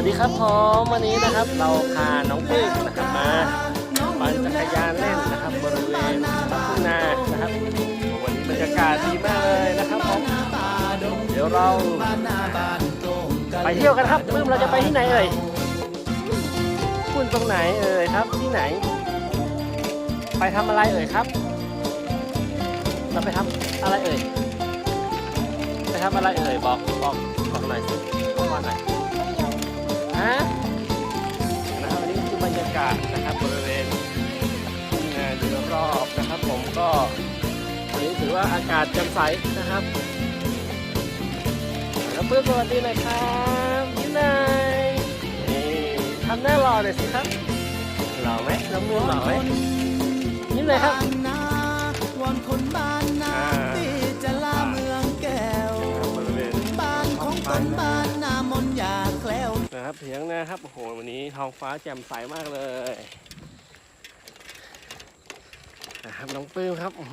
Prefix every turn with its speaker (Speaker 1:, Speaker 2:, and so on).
Speaker 1: วัสดีครับผมวันนี้นะครับ เราพาน้องพึ่งนะครับมาปั่นจักรยานเล่นนะครับ บริเวณทุ่งนานะครับวันนี้บรรยากาศดีมากเลยนะครับผมเดี๋ยวเราไปเที่ยวกันครับพึ่งเราจะไปที่ไหนเอ่ยคุณตรงไหนเอ่ยครับที่ไหน ไปทำอะไรเอ่ยครับ เราไปทำอะไรเอ่ยไปทำอะไรเอ่ยบอกบอกบอกหน่อยสิบอกหน่อย ฮะนะครับอันนี้คือบรรยากาศนะครับบริเวณทุ่งนาโดยรอบนะครับผมก็วันนี้ถือว่าอากาศแจ่มใสนะครับแล้วเพื่อนสวัสดีหน่อยครับยิ้มหน่อยนี่ทำหน้าหล่อหน่อยสิครับหล่อไหมน้องมือหล่อไหมยิ้มเลยครับ
Speaker 2: บ้านนาวันคนบ้านนา
Speaker 1: อ่า
Speaker 2: ที่จะลาเมืองแก้ว
Speaker 1: ครับบริเวณ
Speaker 2: บ้านของคนบ้านนามนอยากแคล้ว
Speaker 1: นะครับเถียงนะครับโอ้โหวันนี้ท้องฟ้าแจ่มใสมากเลยนะครับน้องปื้มครับอื